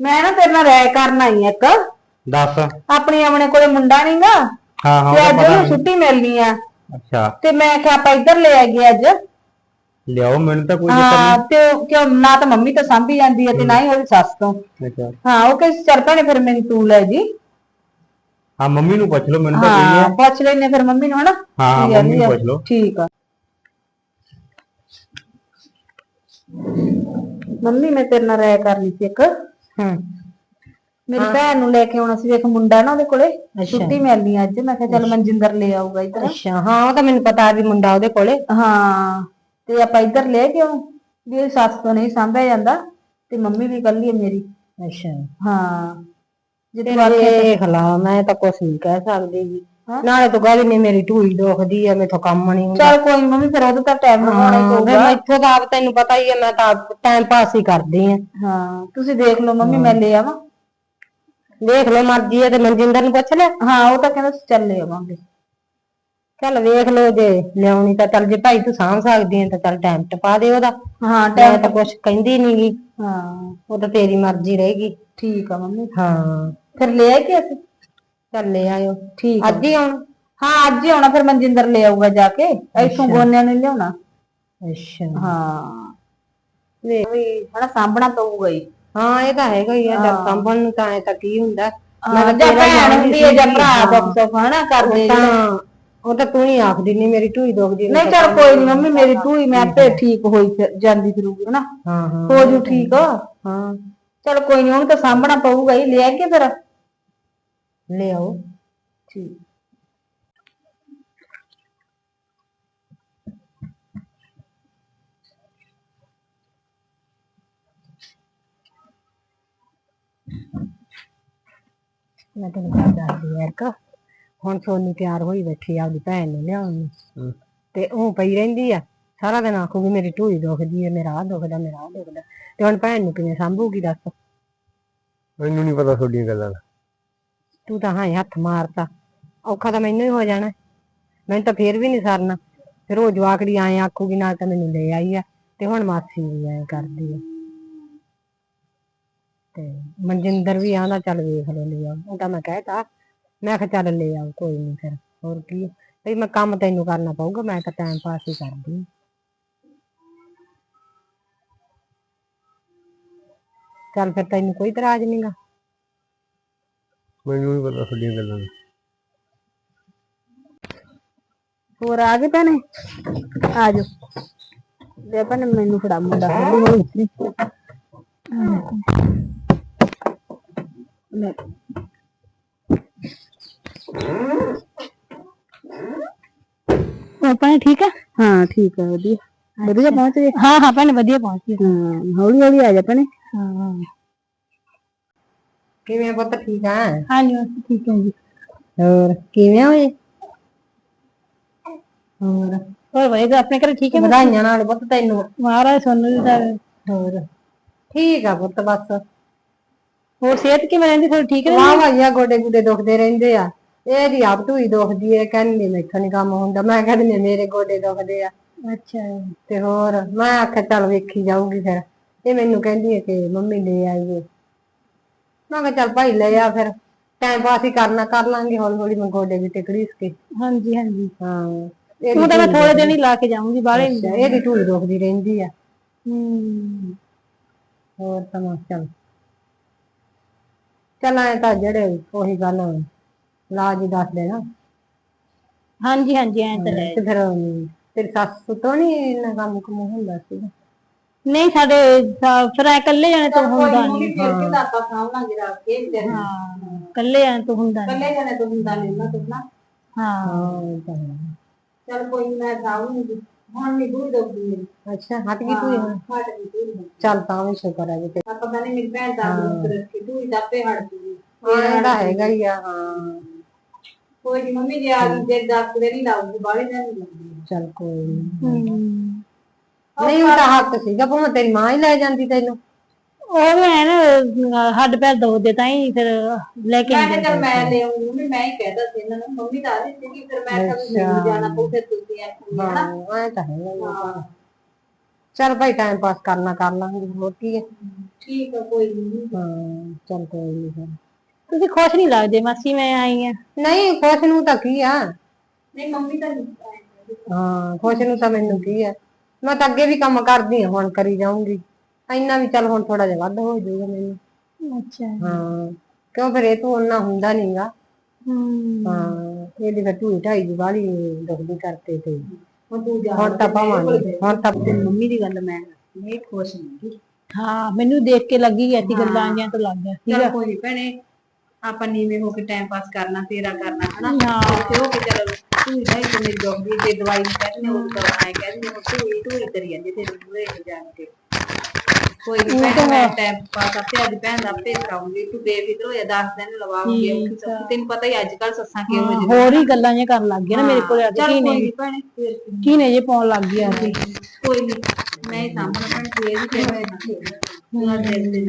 ਮੈਂ ਨਾ ਤੇਰੇ ਨਾਲ ਰਾਏ ਕਰਨ ਆਈ ਆ ਇੱਕ। ਦੱਸ। ਆਪਣੀ ਆਪਣੇ ਕੋਲੇ ਮੁੰਡਾ ਨਹੀਂਗਾ ਹਾਂ ਹਾਂ ਤੇ ਉਹ ਅੱਜ ਪਤਾ ਉਹਨੂੰ। ਛੁੱਟੀ ਮਿਲਣੀ ਆ। ਅੱਛਾ। ਤੇ ਮੈਂ ਕਿਹਾ ਆਪਾਂ ਇੱਧਰ ਲੈ ਆਈਏ ਅੱਜ। ਲਿਆਓ ਮੈਨੂੰ ਤਾਂ ਕੋਈ ਚੱਕਰ ਹਾਂ ਤੇ ਉਹ ਕਿਉਂ ਨਾ ਤਾਂ ਮੰਮੀ ਤਾਂ ਸਾਂਭੀ ਜਾਂਦੀ ਹੈ ਤੇ ਨਾ ਹੀ ਉਹਦੀ ਸੱਸ ਤੋਂ। ਨਹੀਂ ਅੱਛਾ। ਹਾਂ ਉਹ ਕਹਿੰਦੀ ਚੱਲ ਭੈਣੇ ਫਿਰ ਮੈਨੂੰ ਤੂੰ ਲੈ ਜੀ। ਹਾਂ ਮੰਮੀ ਨੂੰ ਪੁੱਛ ਲਓ ਮੈਨੂੰ ਤਾਂ ਕੋਈ ਹਾਂ ਹੈ ਪੁੱਛ ਲੈਨੇ ਫਿਰ ਮੰਮੀ ਨੂੰ ਹਨਾ? ਹਾਂ ਕੀ ਮੰਮੀ ਕਹਿੰਦੀ ਨੂੰ ਆ? ਪੁੱਛ ਲਓ। ਠੀਕ ਆ। ਮੰਮੀ ਮੈਂ ਤੇਰੇ ਨਾਲ ਰਾਏ ਕਰਨੀ ਸੀ ਇੱਕ। ਹਾਂ। ਮੇਰੀ ਭੈਣ ਨੂੰ ਲੈ ਕੇ ਆਉਣਾ ਸੀ ਇੱਕ ਮੁੰਡਾ ਨਾ ਉਹਦੇ ਕੋਲੇ ਛੁੱਟੀ ਮਿਲਣੀ ਅੱਜ। ਮੈਂ ਕਿਹਾ ਚੱਲ ਮਨਜਿੰਦਰ ਲੈ ਆਊਗਾ ਇੱਧਰ। ਅੱਛਾ ਹਾਂ ਉਹ ਤਾਂ ਮੈਨੂੰ ਪਤਾ ਵੀ ਮੁੰਡਾ ਉਹਦੇ ਕੋਲੇ। ਹਾਂ ਤੇ ਆਪਾਂ ਇੱਧਰ ਲੈ ਕੇ ਆਉਂ। ਵੀ ਇਹ ਸੱਸ ਤੋਂ ਨਹੀਂ ਸਾਂਭਿਆ ਜਾਂਦਾ ਤੇ ਮੰਮੀ ਵੀ ਇਕੱਲੀ ਹੈ ਮੇਰੀ। ਅੱਛਾ। ਹਾਂ। ਜੇ ਤੇ ਆਖੇ ਦੇਖ ਲਾ ਮੈਂ ਤਾਂ ਕੁਛ ਨਹੀਂ ਕਹਿ ਸਕਦੀ ਜੀ? ਨਾਲੇ ਤੂੰ ਕਹਿ ਦਿੰਦੀ ਮੇਰੀ ਢੂਈ ਦੁਖਦੀ ਆ ਮੇਥੋਂ ਕੰਮ ਨਹੀਂ ਹੁੰਦਾ। ਚੱਲ ਕੋਈ ਨੀ ਮੰਮੀ ਫਿਰ ਉਹਦੇ ਤਾਂ ਟਾਈਮ ਲਗਾਉਣਾ ਹੀ ਹਾਂ, ਫਿਰ ਪਊਗਾ ਮੈਥੋਂ ਤਾਂ ਆਪ ਤੈਨੂੰ ਪਤਾ ਹੀ ਆ ਮੈਂ ਤਾਂ ਟਾਈਮ ਪਾਸ ਹੀ ਕਰਦੀ ਆ। ਹਾਂ ਤੁਸੀਂ ਦੇਖ ਲਓ ਮੰਮੀ ਮੈਂ ਲੈ ਆਵਾਂ। ਦੇਖ ਲਓ ਮਰਜ਼ੀ ਹੈ ਤੇ ਮਨਜਿੰਦਰ ਨੂੰ ਪੁੱਛ ਲੈ। ਹਾਂ ਉਹ ਤਾਂ ਕਹਿੰਦਾ ਸੀ ਚੱਲ ਲੈ ਆਵਾਂਗੇ। ਚੱਲ ਵੇਖ ਲਓ ਜੇ ਲਿਆਉਣੀ ਤਾਂ ਚੱਲ ਜੇ ਭਾਈ ਤੂੰ ਸਾਂਭ ਸਕਦੀ ਹੈ ਤਾਂ ਚੱਲ ਟਾਈਮ ਟਪਾ ਦੇ ਉਹਦਾ। ਹਾਂ ਮੈਂ ਟਾਈਮ ਤਾਂ ਕੁਛ ਕਹਿੰਦੀ ਨੀ ਗੀ। ਹਾਂ। ਉਹ ਤਾਂ ਤੇਰੀ ਮਰਜ਼ੀ ਰਹੇਗੀ ਠੀਕ ਆ ਮੰਮੀ। ਹਾਂ। ਫਿਰ ਲੈ ਆਏ ਕਿ ਅਸੀਂ? ਚੱਲ ਲੈ ਆਇਓ। ਠੀਕ। ਅੱਜ ਹੀ ਆਉਣਾ। ਹਾਂ ਅੱਜ ਹੀ ਆਉਣਾ ਫਿਰ ਮਨਜਿੰਦਰ ਲੈ ਆਊਗਾ ਜਾ ਕੇ। ਇੱਥੋਂ ਗੋਨਿਆਂ ਨੂੰ ਲਿਆਉਣਾ। ਅੱਛਾ। ਹਾਂ। ਵੇਖ ਵੀ ਹਣਾ ਸਾਂਭਣਾ ਪਊਗਾ ਹੀ। ਹਾਂ ਇਹ ਤਾਂ ਹੈਗਾ ਹੀ ਆ ਜਦ ਸਾਂਭਣ ਨੂੰ ਤਾਂ ਐ ਤਾਂ ਕੀ ਹੁੰਦਾ। ਹਾਂ ਜਾਂ ਭੈਣ ਹੁੰਦੀ ਹੈ ਜਾਂ ਭਰਾ ਦੁੱਖ ਸੁੱਖ ਹਨਾ ਕਰਦੇ ਉਹ ਤਾਂ ਉਹ ਤਾਂ ਤੂੰ ਹੀ ਆਖਦੀ ਨਹੀਂ ਮੇਰੀ ਢੂਈ ਦੁਖਦੀ ਨਹੀਂ ਚੱਲ ਕੋਈ ਨਹੀਂ ਮੰਮੀ ਮੇਰੀ ਟੂਈ ਮੈਂ ਆਪੇ ਠੀਕ ਹੋਈ ਜਾਂਦੀ ਫਿਰੂਗੀ ਹਨਾ। ਹਾਂ ਹਾਂ। ਹੋ ਜੂ ਠੀਕ। ਹਾਂ। ਚਲ ਕੋਈ ਨਹੀਂ ਉਹਨੂੰ ਤਾਂ ਸਾਂਭਣਾ ਪਊਗਾ ਹੀ ਲੈ ਕੇ ਫਿਰ। ਲੈ ਆਓ ਠੀਕ ਮੈਂ ਤੈਨੂੰ ਗੱਲ ਦੱਸਦੀ ਯਾਰ ਕਾ ਹੁਣ ਸੋਨੀ ਤਿਆਰ ਹੋਈ ਬੈਠੀ ਆ ਆਪਦੀ ਭੈਣ ਨੂੰ ਲਿਆਉਣ ਨੂੰ। ਹਮ। ਤੇ ਉਹ ਪਈ ਰਹਿੰਦੀ ਆ। ਸਾਰਾ ਦਿਨ ਆਖੂਗੀ ਮੇਰੀ ਢੂਈ ਦੁਖਦੀ ਹੈ ਮੇਰਾ ਆਹ ਦੁਖਦਾ ਮੇਰਾ ਆਹ ਦੁਖਦਾ। ਤੇ ਹੁਣ ਭੈਣ ਨੂੰ ਕਿਵੇਂ ਸੰਭੂਗੀ ਦੱਸ? ਮੈਨੂੰ ਨਹੀਂ ਪਤਾ ਤੁਹਾਡੀਆਂ ਗੱਲਾਂ ਦਾ। ਤੂੰ ਤਾਂ ਹਾਂ ਹੱਥ ਮਾਰਤਾ। ਔਖਾ ਤਾਂ ਮੈਨੂੰ ਹੀ ਹੋ ਜਾਣਾ। ਮੈਨੂੰ ਤਾਂ ਫੇਰ ਵੀ ਨਹੀਂ ਸਰਨਾ। ਫਿਰ ਉਹ ਜਵਾਕੜੀ ਆਏ ਆਖੂਗੀ, ਨਾਲ ਤਾਂ ਮੈਨੂੰ ਲੈ ਆਈ ਆ। ਤੇ ਹੁਣ ਮਾਸੀ ਵੀ ਐ ਕਰਦੀ ਆ। ਤੇ ਮਨਜਿੰਦਰ ਵੀ ਆਂਦਾ ਚੱਲ ਵੇਖ ਲੋ ਲੈ ਆ ਉਹ ਤਾਂ ਮੈਂ ਕਹਿਤਾ, ਮੈਂ ਕਿਹਾ ਚੱਲ ਲੈ ਆਓ, ਕੋਈ ਨਹੀਂ ਫਿਰ। ਹੋਰ ਕੀ ਭਈ ਮੈਂ ਕੰਮ ਤੈਨੂੰ ਕਰਨਾ ਪਊਗਾ, ਮੈਂ ਤਾਂ ਟਾਈਮ ਪਾਸ ਹੀ ਕਰਦੀ ਚੱਲ ਫਿਰ ਤੈਨੂੰ ਕੋਈ ਇਤਰਾਜ਼ ਨਹੀਂਗਾ ਮੈਨੂੰ ਨਹੀਂ ਪਤਾ ਤੁਹਾਡੀਆਂ ਗੱਲਾਂ ਦਾ। ਹੋਰ ਆ ਗਏ ਭੈਣੇ? ਆ ਜਾਓ। ਲੈ ਭੈਣੇ ਮੈਨੂੰ ਫੜਾ ਮੁੰਡਾ। ਲੈ। ਹੋਰ ਭੈਣੇ ਠੀਕ ਆ? ਹਾਂ ਠੀਕ ਆ ਵਧੀਆ। ਵਧੀਆ ਪਹੁੰਚ ਗਏ? ਹਾਂ ਹਾਂ ਭੈਣੇ ਵਧੀਆ ਪਹੁੰਚ ਹਾਂ ਹੌਲੀ ਹੌਲੀ ਆ ਜਾ ਭੈਣੇ। ਹਾਂ। ਕਿਵੇਂ ਪੁੱਤ? ਠੀਕ ਆ? ਹਾਂਜੀ ਬਸ ਠੀਕ ਹੈ ਜੀ। ਹੋਰ ਕਿਵੇਂ ਹੋਏ ਹੋਰ ਹੋਰ ਵਧੀਆ ਆਪਣੇ ਘਰੇ ਠੀਕ ਹੈ ਵਧਾਈਆਂ ਨਾਲ ਪੁੱਤ ਤੈਨੂੰ। ਮਹਾਰਾਜ ਸੋਨੂੰ ਜੀ ਦਾ। ਹੋਰ ਠੀਕ ਆ ਪੁੱਤ ਬਸ। ਹੋਰ ਸਿਹਤ ਕਿਵੇਂ ਰਹਿੰਦੀ? ਥੋੜੀ ਠੀਕ ਹੈ ਵਾਹ ਵਾਹੀਆ ਗੋਡੇ ਗੁੱਡੇ ਦੁਖਦੇ ਰਹਿੰਦੇ ਆ। ਇਹਦੀ ਆਪ ਢੂਈ ਦੁਖਦੀ ਏ ਕਹਿੰਦੀ ਮੈਥੋਂ ਨੀ ਕੰਮ ਹੁੰਦਾ। ਮੈਂ ਕਹਿੰਦੀ ਮੇਰੇ ਗੋਡੇ ਦੁਖਦੇ ਆ। ਅੱਛਾ ਤੇ ਹੋਰ ਮੈਂ ਆਖਿਆ ਚੱਲ ਵੇਖੀ ਜਾਊਗੀ ਫਿਰ। ਇਹ ਮੈਨੂੰ ਕਹਿੰਦੀ ਹੈ ਕਿ ਮੰਮੀ ਲੈ ਆਈਏ। ਮੈਂ ਕਿਹਾ ਚੱਲ ਭਾਈ ਲੈ ਆ ਫਿਰ ਟਾਈਮ ਪਾਸ ਹੀ ਕਰਨਾ ਕਰ ਲਾਂਗੇ ਹੌਲੀ ਹੌਲੀ ਮੈਂ ਗੋਡੇ ਵੀ ਟਿਕੜੀਸ ਕੇ। ਹਾਂਜੀ ਹਾਂਜੀ। ਹਾਂ ਤੂੰ ਤਾਂ ਮੈਂ ਥੋੜੇ ਦਿਨ ਹੀ ਲਾ ਕੇ ਜਾਊਂਗੀ ਬਾਹਲੇ ਨਹੀਂ ਅੱਛਾ, ਇਹਦੀ ਢੂਈ ਦੁਖਦੀ ਰਹਿੰਦੀ ਆ। ਹੂੰ। ਹੋਰ ਤਾਂ ਮੈਂ ਚੱਲ। ਚੱਲ ਐ ਤਾਂ ਜਿਹੜੇ ਉਹੀ ਗੱਲ ਲਾਜ ਹੀ ਦੱਸ ਦੇਣਾ। ਹਾਂਜੀ ਹਾਂਜੀ ਐਂ ਤਾਂ ਹੈ ਤੇ ਫਿਰ ਤੇਰੀ ਸੱਸ ਤੋਂ ਨਹੀਂ ਇੰਨਾ ਕੰਮ ਕੁਮ ਹੁੰਦਾ ਸੀ ਨਹੀਂ ਸਾਡੇ ਸਾ- ਫਿਰ ਐ ਇਕੱਲੇ ਜਾਣੇ ਤੋਂ ਹੁੰਦਾ ਨਹੀਂ ਫਿਰ ਕਿ ਤਾਂ ਆਪਾਂ ਸਾਂਭਾਂਗੇ ਰੱਖ ਕੇ ਫਿਰ ਹਾਂ ਇਕੱਲੇ ਜਾਣੇ ਤੋਂ ਹੁੰਦਾ ਨਹੀਂ ਕੱਲੇ ਜਣੇ ਤੋਂ ਹੁੰਦਾ ਨਹੀਂ ਨਾ ਹਾਂ। ਚਲ ਕੋਈ ਨੀ, ਮੈਂ ਸਾਂਭੂਗੀ ਹੁਣ ਨਹੀਂ ਦੂਰ ਦੋਗੀ ਅੱਛਾ ਹਟ ਗਈ ਤੂੰ ਹੁਣ? ਹਟ ਗਈ ਤੂੰ ਚੱਲ ਤਾਂ ਵੀ ਸ਼ੁਕਰ ਹੈ ਜੀ ਆਪਾਂ ਕਹਿੰਦੇ ਮੇਰੀ ਭੈਣ ਦਾ ਦੁੱਖ ਰੱਖੀ ਤੂੰ ਹੀ ਦਾਪੇ ਹਟ ਜੂਗੀ ਹਾਂ ਇਹਦਾ ਹੈਗਾ ਹੀ ਆ ਹਾਂ। ਕੋਈ ਨੀ ਮੰਮੀ ਜੇ ਆ ਗਈ ਜੇ ਦਸ ਦੇ ਨਹੀਂ ਲਾਉਂਗੀ ਬਾਹਲੇ ਦਿਨ ਨਹੀਂ ਲਾਉਂਦੀ ਚੱਲ ਕੋਈ ਨੀ। ਨਹੀਂ ਉਹ ਤਾਂ ਹੱਕ ਸੀਗਾ ਭਾਵੇਂ ਤੇਰੀ ਮਾਂ ਹੀ ਲੈ ਜਾਂਦੀ ਤੈਨੂੰ। ਉਹ ਵੀ ਐ ਨਾ ਹੱਡ ਪੈਰ ਦੋਦੇ ਤਾਂ ਹੀ ਫਿਰ ਲੈ ਕੇ ਮੈਂ ਨਹੀਂ ਕਿਹਾ ਚੱਲ ਮੈਂ ਲੈ ਆਉਂਗੀ ਮੰਮੀ ਮੈਂ ਹੀ ਕਹਿਦਾ ਸੀ ਇਹਨਾਂ ਨੂੰ ਮੰਮੀ ਤਾਂ ਆ ਰਹੀ ਸੀ ਫਿਰ ਮੈਂ ਵੀ ਮੈਨੂੰ ਜਾਣਾ ਪਊ ਫਿਰ ਤੁਸੀਂ ਆਖੋਗੇ ਹਨਾ ਹਾਂ ਐ ਤਾਂ ਹੀ ਆ। ਚੱਲ ਭਾਈ ਟਾਈਮ ਪਾਸ ਕਰਨਾ ਕਰ ਲਾਂਗੇ ਹੋਰ ਕੀ ਹੈ? ਠੀਕ ਆ ਕੋਈ ਨਹੀਂ ਹਾਂ ਚੱਲ ਕੋਈ ਨਹੀਂ ਫਿਰ। ਤੁਸੀਂ ਖੁਸ਼ ਨਹੀਂ ਲੱਗਦੇ ਮਾਸੀ ਮੈਂ ਆਈ ਆ। ਨਹੀਂ ਖੁਸ਼ ਨੂੰ ਤਾਂ ਕੀ ਆ? ਨਹੀਂ ਮੰਮੀ ਤਾਂ ਹਾਂ ਖੁਸ਼ ਨੂੰ ਤਾਂ ਮੈਨੂੰ ਕੀ ਆ? ਮੈਂ ਤਾਂ ਅੱਗੇ ਵੀ ਕੰਮ ਕਰਦੀ ਹਾਂ ਹੁਣ ਕਰੀ ਜਾਊਂਗੀ। ਇੰਨਾ ਵੀ ਚੱਲ ਹੁਣ ਥੋੜਾ ਜਿਹਾ ਵੱਧ ਹੋ ਜਾਊਗਾ ਮੈਨੂੰ। ਅੱਛਾ। ਹਾਂ ਕਿਉਂ ਫਿਰ ਇਹ ਤੋਂ ਉਹਨਾਂ ਹੁੰਦਾ ਨਹੀਂਗਾ ਹੂੰ। ਹਾਂ ਇਹਦੀ ਫਿਰ ਢੂਈ ਢਾਈ ਦੀ ਬਾਹਲੀ ਦੁਖਦੀ ਕਰਤੇ ਤੇ। ਹੁਣ ਤੂੰ ਜਾ ਹੁਣ ਤਾਂ ਪਾਵਾਂਗੇ ਹੁਣ ਤਾਂ ਤੇ ਮੰਮੀ ਦੀ ਗੱਲ ਮੈਂ ਨਹੀਂ ਖੁਸ਼ ਨਹੀਂ ਹਾਂ ਮੈਨੂੰ ਦੇਖ ਕੇ ਲੱਗੀ ਐਸੀ ਗੱਲਾਂ ਆਈਆਂ ਤੋਂ ਲੱਗ ਗਿਆ ਕੋਈ ਨੀ ਭੈਣੇ ਆਪਾਂ ਨੀਵੇਂ ਹੋ ਕੇ ਟਾਈਮ ਪਾਸ ਕਰਨਾ ਤੇਰਾ ਕਰਨਾ ਹਨਾ? ਹਾਂ। ਤੇ ਹੋ ਕੇ ਚਲ ਤੂੰ ਨਹੀਂ ਤੇ ਮੇਰੀ ਡੋਗੀ ਤੇ ਦਵਾਈ ਨਹੀਂ ਕਹਿੰਦੇ ਉਹ ਦਵਾਈ ਕਹਿੰਦੇ ਉਹ ਤੂੰ ਹੀ ਤੂੰ ਹੀ ਕਰੀ ਜਾਂਦੀ ਤੇਰੇ ਮੂਹਰੇ ਹੋ ਜਾਣ ਕੇ। ਕੋਈ ਨਹੀਂ ਭੈਣੇ ਮੈਂ ਟਾਈਮ ਪਾਸ ਆਪੇ ਅੱਜ ਭੈਣ ਦਾ ਆਪੇ ਕਰਾਉਂਗੀ ਤੂੰ ਬੇਫਿਕਰ ਹੋ ਜਾ 10 ਦਿਨ ਲਵਾਉਂਗੀ ਔਖੀ ਸੌਖੀ ਤੈਨੂੰ ਪਤਾ ਹੀ ਅੱਜ ਕੱਲ ਸੱਸਾਂ ਕਿਹੋ ਹਾਂ, ਜਿਹੀਆਂ ਹੋਰ ਹੀ ਗੱਲਾਂ ਜਿਹੀਆਂ ਕਰਨ ਲੱਗ ਗਏ ਨਾ ਮੇਰੇ ਕੋਲ ਆ ਕੇ ਚੱਲ ਕੀ ਕੋਈ ਨੇ ਨੀ ਭੈਣੇ ਫੇਰ ਕੀ। ਕੀ ਨੇ ਜੇ ਪਾਉਣ ਲੱਗ ਗਿਆ ਸੀ ਕੋਈ ਨਹੀਂ ਮੈਂ ਹੀ ਸਾਹਮਣੇ ਭੈਣੇ ਤੂੰ ਇਹ ਵੀ ਕਹਿ ਰਿਹਾ ਨਾ ਤੂੰ ਆ ਦੇ ਦੇ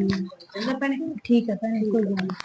ਚੰਗਾ ਭੈਣੇ। ਠੀਕ ਹੈ ਭੈਣੇ ਕੋਈ ਗੱਲ ਨੀ।